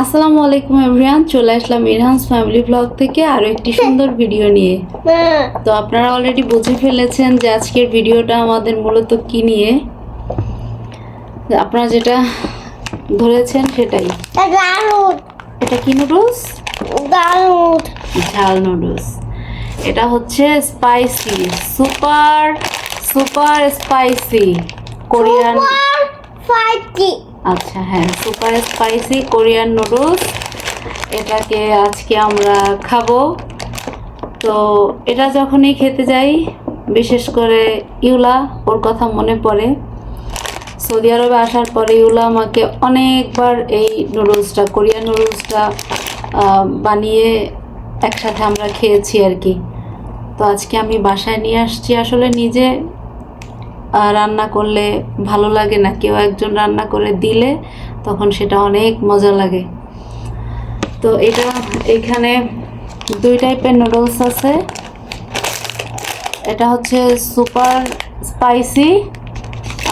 আসসালামু আলাইকুম এভরিয়ান চলে আসলাম ইরহান্স ফ্যামিলি ব্লগ থেকে আরও একটি সুন্দর ভিডিও নিয়ে। তো আপনারা অলরেডি বুঝে ফেলেছেন যে আজকের ভিডিওটা আমাদের মূলত কি নিয়ে। আপনারা যেটা ধরেছেন সেটাই। এটা কি নুডলস? ঝাল নুডলস। এটা হচ্ছে spicy super super spicy Korean আচ্ছা হ্যাঁ সুপার স্পাইসি কোরিয়ান নুডলস এটাকে আজকে আমরা খাব। তো এটা যখনই খেতে যাই, বিশেষ করে ইউলা, ওর কথা মনে পড়ে। সৌদি আরবে আসার পরে ইউলা আমাকে অনেকবার এই নুডলসটা কোরিয়ান নুডলসটা বানিয়ে একসাথে আমরা খেয়েছি আর কি। তো আজকে আমি বাসায় নিয়ে আসছি আসলে নিজে রান্না করলে ভালো লাগে না। কেউ একজন রান্না করে দিলে তখন সেটা অনেক মজা লাগে। তো এটা এখানে দুই টাইপের নুডলস আছে। এটা হচ্ছে সুপার স্পাইসি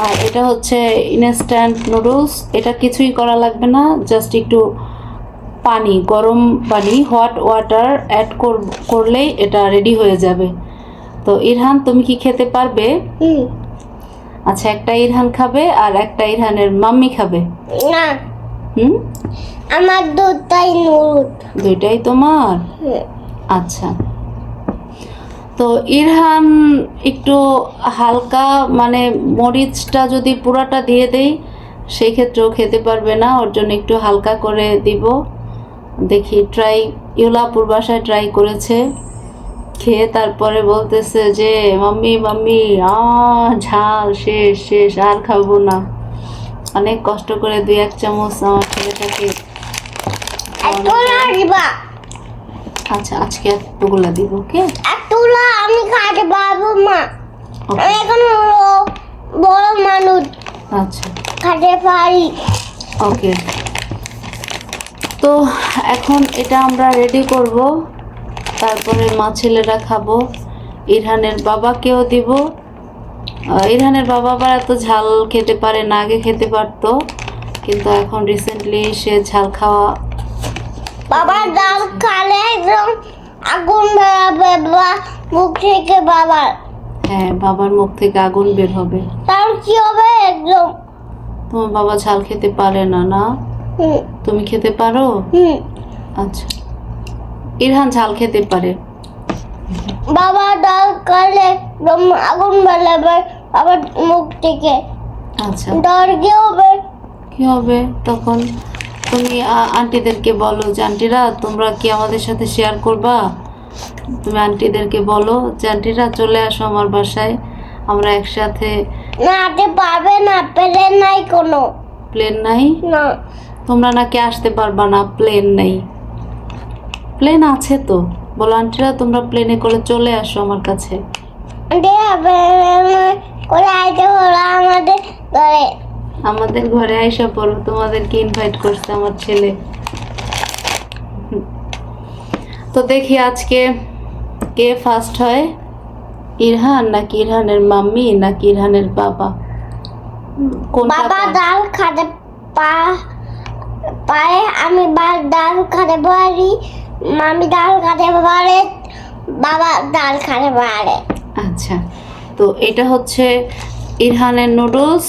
আর এটা হচ্ছে ইনস্ট্যান্ট নুডলস এটা কিছুই করা লাগবে না জাস্ট একটু পানি, গরম পানি হট ওয়াটার অ্যাড করলেই এটা রেডি হয়ে যাবে। তো ইরহান, তুমি কি খেতে পারবে? আচ্ছা একটা ইরহান খাবে আর একটা ইরহানের মাম্মি খাবে। না। হুম? আমার দুটাই নুরুদ দুইটাই তোমার? আচ্ছা। তো ইরহান একটু হালকা মানে মরিচটা যদি পুরাটা দিয়ে দেই সেই ক্ষেত্রেও খেতে পারবে না ওর জন্য একটু হালকা করে দিব। দেখি ট্রাই ইউলাপুর বাসায় ট্রাই করেছে। খেয়ে তারপরে বলতেছে যে মাম্মি মাম্মি আ ঝাল শেষ শেষ আর খাব না। অনেক কষ্ট করে দুই এক চামচ আমার ছেলেটাকে আচ্ছা আজকে এতগুলা দিব ওকে? এতলা আমি খাতে পারব মা এখন বড় মানুষ। আচ্ছা। খাতে পারি। ওকে। তো এখন এটা আমরা রেডি করব। তারপরে মা ছেলেরা খাব ইরহানের বাবাকেও দিব। ইরহানের বাবা আবার এত ঝাল খেতে পারে না আগে খেতে পারতো কিন্তু এখন রিসেন্টলি সে ঝাল খাওয়া বাবা ডাল খালে একদম আগুন বেরাবে বা মুখ থেকে বাবার। হ্যাঁ বাবার মুখ থেকে আগুন বের হবে। তার কি হবে একদম? তোমার বাবা ঝাল খেতে পারে না না? তুমি খেতে পারো? আচ্ছা। ইরহান ঝাল খেতে পারে। বাবা ডাল একদম আগুন বেরাবে আবার মুখ থেকে আচ্ছা। ডর কি হবে? কি হবে? তখন তুমি আন্টিদেরকে বলো যে আন্টিরা তোমরা কি আমাদের সাথে শেয়ার করবা? তুমি আন্টিদেরকে বলো যে আন্টিরা চলে আসো আমার বাসায়। আমরা একসাথে না হাতে পাবে না পেলে নাই কোনো। প্লেন নাই? না। তোমরা নাকি আসতে পারবা না প্লেন নেই। প্লেন আছে তো। বলো আন্টিরা তোমরা প্লেনে করে চলে আসো আমার কাছে। আমাদের ঘরে। আইসা পড়ো তোমাদেরকে ইনভাইট করছে আমার ছেলে। তো দেখি আজকে কে ফার্স্ট হয়? ইরহান নাকি ইরহানের মাম্মি নাকি ইরহানের বাবা? বাবা ডাল খাতে পা পারে আমি বা- ডাল খাতে পারি। মামি ডাল খাতে পারে বাবা ডাল খাতে পারে আচ্ছা তো এটা হচ্ছে ইরহানের নুডলস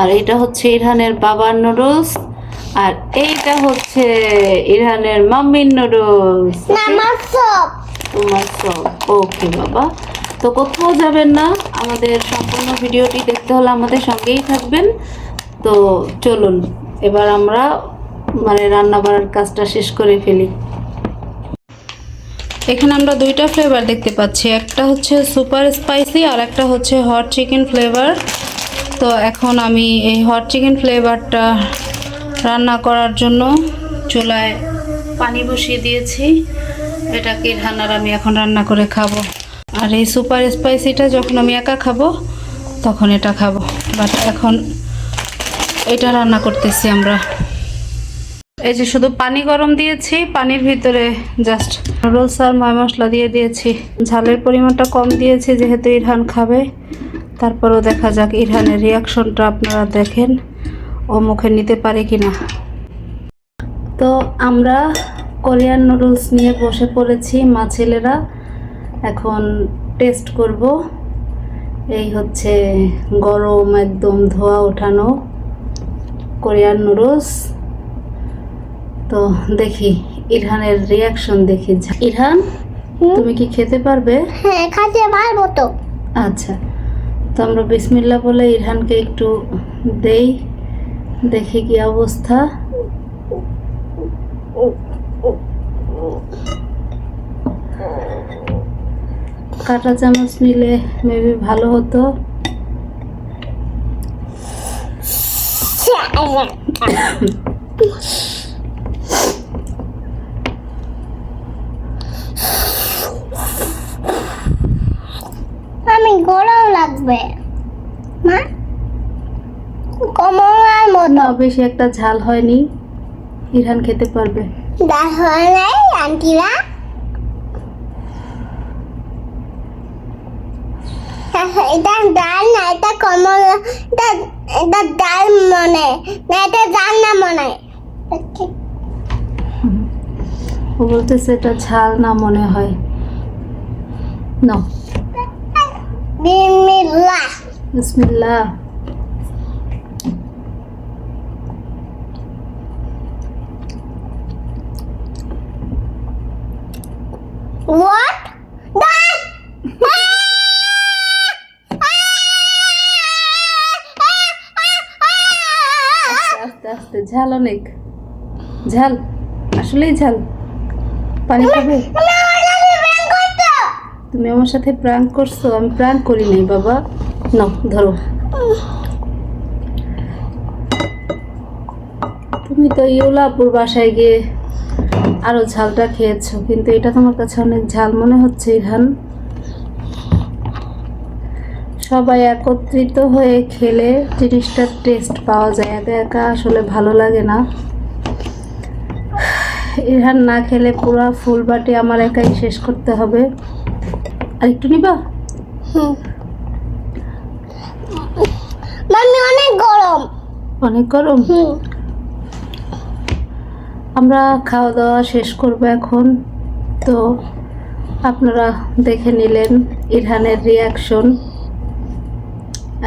আর এটা হচ্ছে ইরহানের বাবার নুডলস আর এইটা হচ্ছে ইরহানের মাম্মির নুডলস। নামাজ সব তোমার সব ওকে বাবা। তো কোথাও যাবেন না আমাদের সম্পূর্ণ ভিডিওটি দেখতে হলে আমাদের সঙ্গেই থাকবেন। তো চলুন এবার আমরা মানে রান্না বাড়ার কাজটা শেষ করে ফেলি। এখানে আমরা দুইটা ফ্লেভার দেখতে পাচ্ছি। একটা হচ্ছে সুপার স্পাইসি আর একটা হচ্ছে হট চিকেন ফ্লেভার তো এখন আমি এই হট চিকেন ফ্লেভারটা রান্না করার জন্য চুলায় পানি বসিয়ে দিয়েছি। এটাকে রান্নার আমি এখন রান্না করে খাব। আর এই সুপার স্পাইসিটা যখন আমি একা খাব, তখন এটা খাব। বাট এখন এটা রান্না করতেছি আমরা। এই যে শুধু পানি গরম দিয়েছি, পানির ভিতরে জাস্ট নুডলস আর ময় মশলা দিয়ে দিয়েছি। ঝালের পরিমাণটা কম দিয়েছি যেহেতু ইরহান খাবে। তারপরেও দেখা যাক ইরহানের রিয়াকশনটা আপনারা দেখেন, ও মুখে নিতে পারে কি না তো আমরা কোরিয়ান নুডলস নিয়ে বসে পড়েছি, মা ছেলেরা। এখন টেস্ট করব। এই হচ্ছে গরম একদম ধোয়া ওঠানো কোরিয়ান নুডলস তো দেখি ইরহানের রিয়াকশন দেখি। ইরহান তুমি কি খেতে পারবে? হ্যাঁ খাতে পারব তো। আচ্ছা তো আমরা বিসমিল্লা বলে ইরহানকে একটু দেই। দেখি কি অবস্থা। কাঁটা চামচ নিলে মেবি ভালো হতো আমি গরম লাগবে। মা? কমলার মতো না বেশি একটা ঝাল হয়নি। ইরহান খেতে পারবে। ডাল হয় নাই আন্টিরা? এটা ডাল না এটা কমল এটা এটা ডাল মনে না এটা ডাল না মনে। ও বলতেছে এটা ঝাল না মনে হয়। না বিসমিল্লাহ বিসমিল্লাহ। What? আস্তে আস্তে ঝাল অনেক। ঝাল আসলেই ঝাল। পানি খাবে? তুমি আমার সাথে প্রাঙ্ক করছ, আমি প্রাঙ্ক করি নাই, বাবা। নাও, ধরো। তুমি তো ইউলাপুর বাসায় গিয়ে আরও ঝালটা খেয়েছো, কিন্তু এটা তোমার কাছে অনেক ঝাল মনে হচ্ছে, ইরহান। সবাই একত্রিত হয়ে খেলে, জিনিসটার টেস্ট পাওয়া যায়, একা একা আসলে ভালো লাগে না। ইরহান না খেলে পুরো ফুল বাটি আমার একাই শেষ করতে হবে। আর একটু নিবা মামি অনেক গরম। অনেক গরম? হুম। আমরা খাওয়া দাওয়া শেষ করব এখন। তো আপনারা দেখে নিলেন ইরহানের রিয়াকশন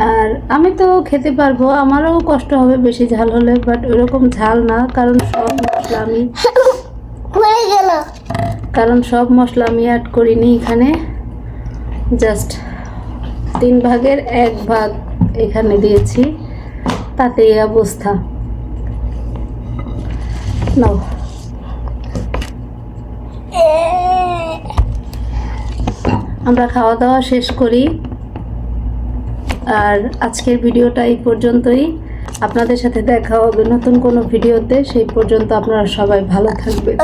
আর আমি তো খেতে পারব আমারও কষ্ট হবে বেশি ঝাল হলে বাট ওইরকম ঝাল না কারণ সব মশলা আমি কারণ সব মশলা আমি অ্যাড করিনি এখানে। জাস্ট তিন ভাগের এক ভাগ এখানে দিয়েছি, তাতে এই অবস্থা। নাও। আমরা খাওয়া দাওয়া শেষ করি। আর আজকের ভিডিওটা এই পর্যন্তই। আপনাদের সাথে দেখা হবে নতুন কোনো ভিডিওতে। সেই পর্যন্ত আপনারা সবাই ভালো থাকবেন।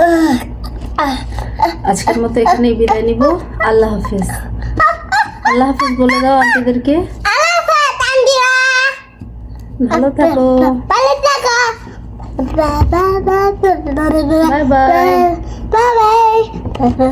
আজকের মতো এখানেই বিদায় নিব। আল্লাহ হাফিজ। আল্লাহ হাফেজ বলে দাও আন্টিদেরকে। ভালো থাকো। ভালো থাকো বাই বাই। Bye bye.